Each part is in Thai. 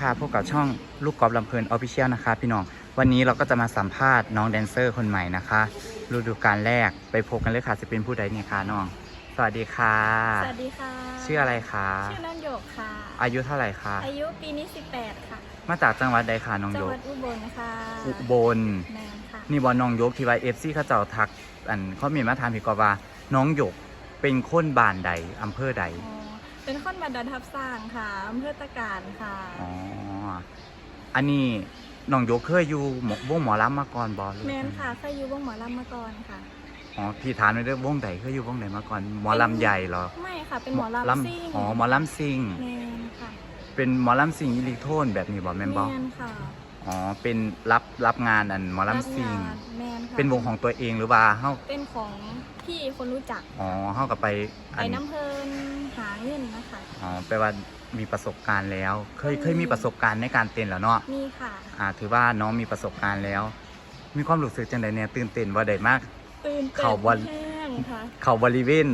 ค่ะพบกับช่องลูกกอล์ฟลำเพลินออฟฟิเชียลนะคะ พี่น้อง วันนี้เราก็จะมาสัมภาษณ์น้องแดนเซอร์คนใหม่นะคะฤดูกาลแรกไปพบกันเลยค่ะจะเป็นผู้ใดเนี่ยคะน้อง สวัสดีค่ะ สวัสดีค่ะชื่ออะไรคะชื่อน้องหยกค่ะ อายุเท่าไหร่คะอายุปีนี้ 18 ค่ะ มาจากจังหวัดใดคะน้องจังโยหกวัดอุบลค่ะอุบลแมนค่ะนี่บอลน้องโยกที่ว่าเอฟซีเขาเจ้าทักอันเขามีมาถามพี่กอว่าน้องโยกเป็นคนบ้านใดอำเภอใดอ๋อ เป็นคนบันดอนทับสร้างค่ะอำเภอตะการค่ะ อ๋อ อันนี้น้องโยกเคยอยู่หมวงหมอลำมาก่อนบอลแมนค่ะเคยอยู่วงหมอลำมาก่อนค่ะ อ๋อพี่ถามในอยเรื่องวงใดเคยอยู่วงไหนมาก่อนหมอลำใหญ่เหรอ ไม่ค่ะ เป็นหมอลำซิ่งอ๋อหมอลำซิงแมนค่ะ เป็นหมอลำซิงอิเลิโทนแบบนี้บอแม่นบอแมนค่ะ อ๋อ เป็นรับรับงานอันหมอลำซิงรับงานแมนค่ะ เป็นวงของตัวเองหรือว่าเฮาเป็นของพี่คนรู้จัก อ๋อเฮากับไปไปน้ำเพลิน หาเงินนะคะ อ๋อแปลว่ามีประสบการณ์แล้ว เคยเคยมีประสบการณ์ในการเต้นแล้วเนาะนี่ค่ะ อ่า ถือว่าน้องมีประสบการณ์แล้ว มีความรู้สึกจังไดเนี่ยตื่นเต้นว่าได้มาก ตื่นเต้เขานวันแห้งค่ะ เขาบริเวณ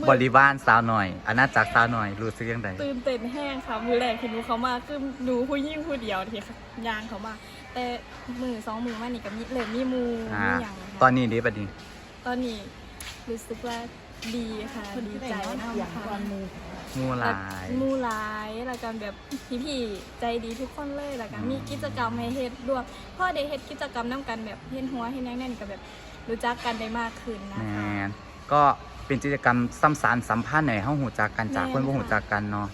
มือ บริวารสาวหน่อยอาณาจักรสาวหน่อยรู้สึกยังไงตื่นเต้นแห้งค่ะ มือแรกที่หนูเขามาคือหนูผู้ยิ่งผู้เดียวที่ยางเขามา แต่มือสองมือมานี่กับมีเริ่มมีมูอ่ามีอย่างนะคะตอนนี้ดีปะดีตอนนี้รู้สึกว่า ดีค่ะ ดีใจนะค่ะงูหลายมูหลายแล้วกันแบบพี่ๆใจดีทุกคนเลยแล้วกันมีกิจกรรมให้เฮ็ดด้วยพ่อได้เฮ็ดกิจกรรมนํกันแบบเฮ็ดหัวเฮ็ดแน่นๆกับแบบรู้จักกันได้มากขึ้นนะแมคะ นก็เป็นกิจกรรมซ้ำสารสัมพันธ์ในห้องหูจักกันจากแม่นคนบ่ค่ะหูจักกันเนาะ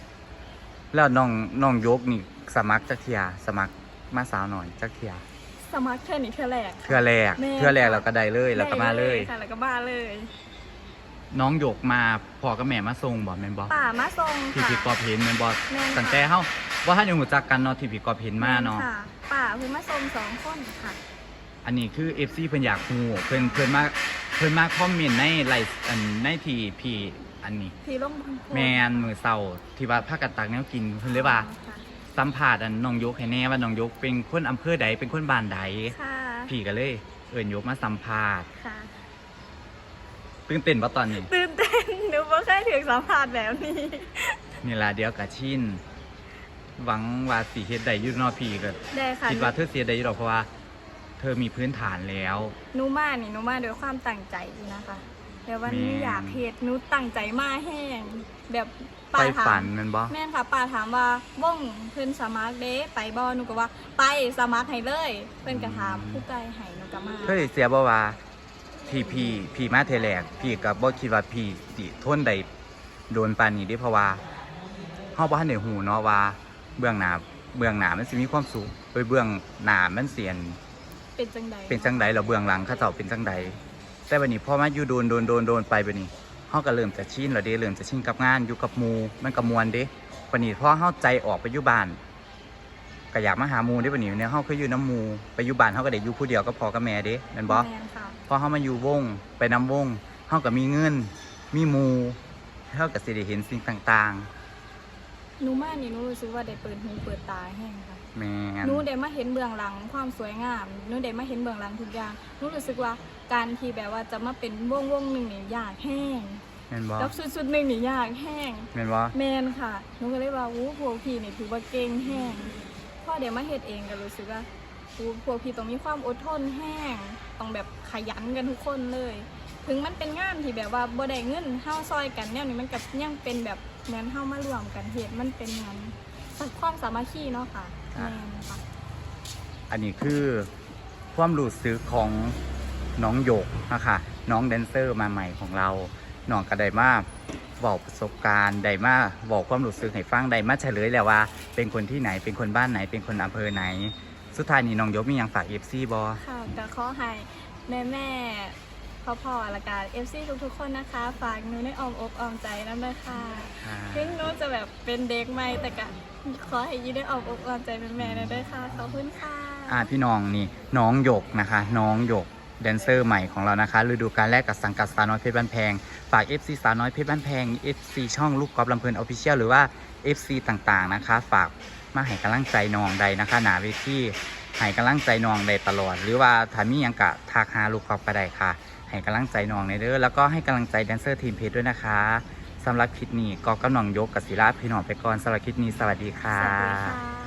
แล้วน้องน้องยกนี่สมัครจักเทียสมัครมาสาวหน่อยจักเทียสมัครเทื่อนี้เทื่อแรกค่ะเพื่อแรกแม่นเพื่อแรกค่ะเราก็ได้เลยแล้วก็มาเลยได้ค่ะแล้วก็มาเลย น้องยกมาพอกับแม่มาส่งบ่แม่นบ่ป่ามาทรงที่ค่ะ พี่กอบเห็นแม่นบ่แม่นค่ะ ตั้งแต่เฮาว่าท่านยังหูจักกันเนาะที่พี่กอบเห็นมาเนาะ ค่ะป่าเพิ่นมาทรงสองคนค่ะ อันนี้คือ FC เพิ่นอยากฮู้เพิ่นเพิ่นมาเพิ่นมาคอมเมนต์ในไลฟ์อันในที่พี่อันนี้ที่ลงแม่นมื้อเช้าที่ว่าพากันตักแนวกินเพิ่นเลยว่า ค่ะสัมภาษณ์อันน้องยกให้แน่ว่าน้องยกเป็นคนอำเภอใดเป็นคนบ้านใดค่ะพี่ก็เลย เอิ้นยกมาสัมภาษณ์ค่ะ ตื่นเต้นบ่ตอนนี้ ตื่นเต้นหนูบ่เคยถึงสัมผัสแบบนี้ นี่ล่ะเดี๋ยวก็ชินหวังว่าสิเฮ็ดได้อยู่เนาะพี่ก็ได้ค่ะคิดว่าเธอเสียได้อยู่ดอกเพราะว่า เธอมีพื้นฐานแล้ว หนูมานี่หนูมาด้วยความตั้งใจอยู่นะคะแต่วันนี้แม่ อยากเฮ็ดหนูตั้งใจมาแห้งแบบไปป้าถาฝัมนแมันบ่ แม่นค่ะป้าถามว่าว่องเพิ่นสมัครเด้ไปบ่หนูก็ว่า ไปสมัครให้เลย เพิ่นก็ถามผู้ไกลให้หนูก็มา เธอเสียบ่ว่า พี่พี่พี่มาเทอแรกพี่ก็บ่คิดว่าพี่สิทนได้โดนปานนี้เด้เพราะว่าเฮาบ่ทันได้ฮู้เนาะว่าเบื้องหน้าเบื้องหน้ามันสิมีความสุขโดยเบื้องหน้ามันเสียนเป็นจังใดเป็นจังใดแล้วเบื้องหลังเขาเจ้าเป็นจังใดแต่บัดนี้พอมาอยู่โดนโดนโดนโดนไปบัดนี้เฮาก็เริ่มจะชินแล้วเด้เริ่มจะชินกับงานอยู่กับหมู่มันก็ม่วนเด้บัดนี้พอเฮาใจออกไปอยู่บ้านก็อยากมาหาหมู่เด้บัดนี้เนี่ยเฮาเคยอยู่น้ำหมู่ไปอยู่บ้านเฮาก็ได้อยู่ผู้เดียวก็พอกับแม่เด้แม่นบ่แม่นค่ะพ อเฮามาอยู่วง ไปนํวงเฮาก็มีเงิน มีหมู่เฮาก็สิได้เห็นสิ่งต่างหนูมานี่หนูรู้สึกว่าได้เปิดหูเปิดตาแห้งค่ะๆแม่นหนูได้มาเห็นเบื้องหลังความสวยงามหนูได้มาเห็นเบื้องหลังทุกอย่างหนูรู้สึกว่าการที่แบบว่าจะมาเป็นวงวงหนึ่งนี่ยากแห้งแม่นบ่แล้วสุดๆหนึ่งนี่ยากแห้ง แม่นบ่แมนค่ะหนูก็เลยว่าวู้พวกพี่นี่ถือว่าเก่งแห้งพ่อเดี๋ยวมาเฮ็ดเองก็รู้สึกว่าวู้ พวกพี่ต้องมีความอดทนแห้ง ต้องแบบขยันกันทุกคนเลย ถึงมันเป็นงานที่แบบว่าบ่ได้เงินเฮาซอยกันแนวนี้มันก็ยังเป็นแบบเหมือนเฮามารวมกันเฮ็ดมันเป็นเหมือนความสามัคคีเนาะค่ะแม่นค่ะ อันนี้คือความรู้สึกของน้องหยกนะคะน้องแดนเซอร์มาใหม่ของเราน้องก็ได้มาบอกประสบการณ์ได้มาบอกความรู้สึกให้ฟังได้มาเฉลยแล้วว่า เป็นคนที่ไหนเป็นคนบ้านไหนเป็นคนอำเภอไหน สุดท้ายนี้น้องยกมีหยังฝากเอฟซีบอค่ะก็ขอให้แม่แม่พ่อพ่อๆและการเอฟซีทุกๆ คนนะคะ ฝากหนูในอ้อมอกอ้อมใจน้ำเลยค่ะถึงหนูจะแบบเป็นเด็กใหม่แต่ก็ขอให้อยืได้ออกอกออกใจเป็นแม่นะด้วยค่ะขอบคุณค่ะ อ่าพี่น้องนี่น้องหยกนะคะ น้องหยกแดนเซอร์ใหม่ของเรานะคะฤดูกาลแรกกับสังกัดสาวน้อยเพชรบ้านแพง ฝาก FC สาวน้อยเพชรบ้านแพง FC ช่องลูกกอล์ฟลำเพลินออฟฟิเชียลหรือว่า FC ต่างๆนะคะ ฝาก มาให้กำลังใจน้องใดนะคะ หนาเวทีให้กำลังใจน้องใดตลอด หรือว่าถ้ามียังกะทักหาลูกครอบก็ได้ค่ะ ให้กำลังใจน้องในเด้อแล้วก็ให้กำลังใจแดนเซอร์ทีมเพจด้วยนะคะสำหรับคลิปนี้ก็กำลังยกกับศิลาพี่น้องไปก่อนสำหรับคลิปนี้สวัสดีค่ะ